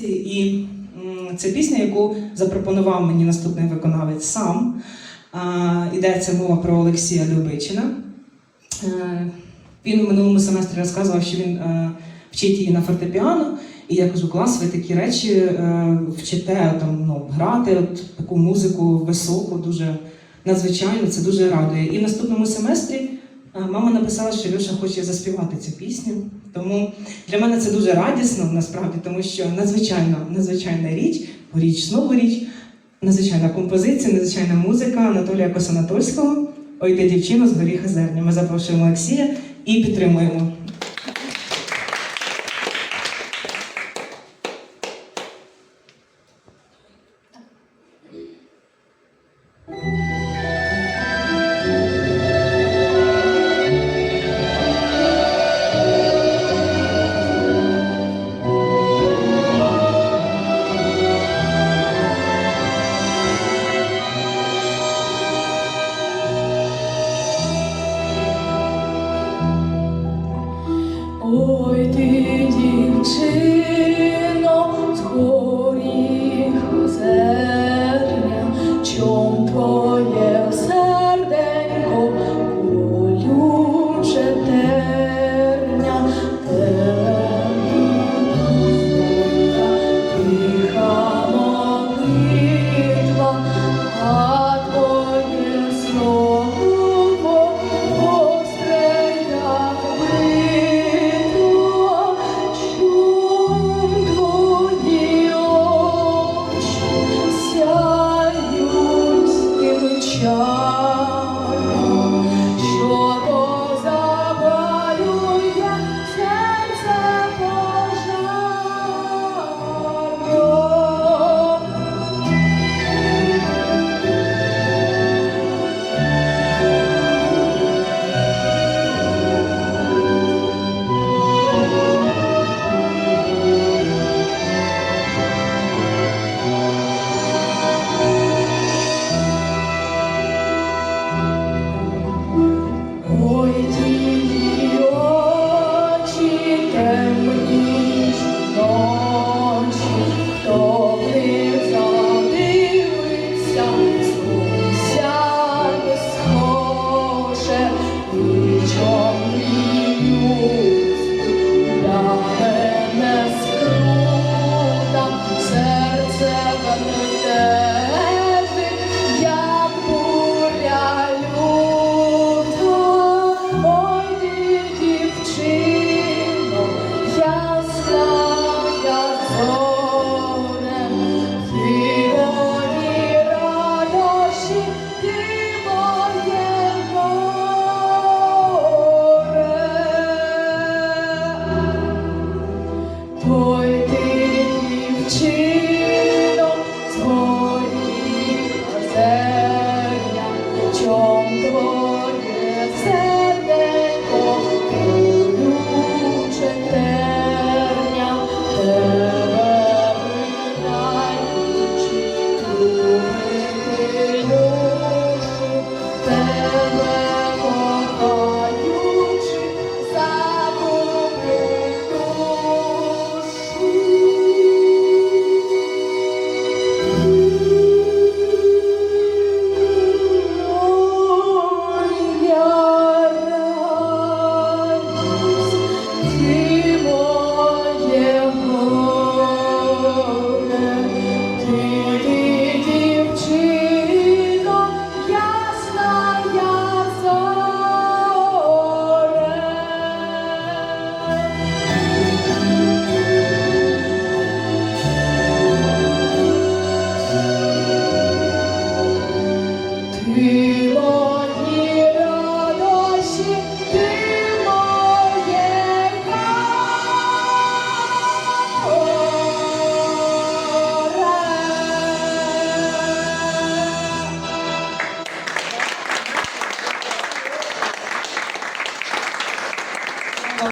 І це пісня, яку запропонував мені наступний виконавець сам. Йдеться мова про Олексія Любичина. Е, Він у минулому семестрі розказував, що він е, вчить її на фортепіано. І я кажу, клас, ви такі речі е, вчите там, ну, грати, от таку музику високу, дуже надзвичайно, це дуже радує. І в наступному семестрі мама написала, що Льоша хоче заспівати цю пісню. Тому для мене це дуже радісно насправді, тому що надзвичайна, надзвичайна річ, річ знову річ, надзвичайна композиція, надзвичайна музика Анатолія Косанатольського. Ой, ти дівчино з горіха зерня. Ми запрошуємо Олексія і підтримуємо. Ой, ти, дівчино, з зерня, чом твоє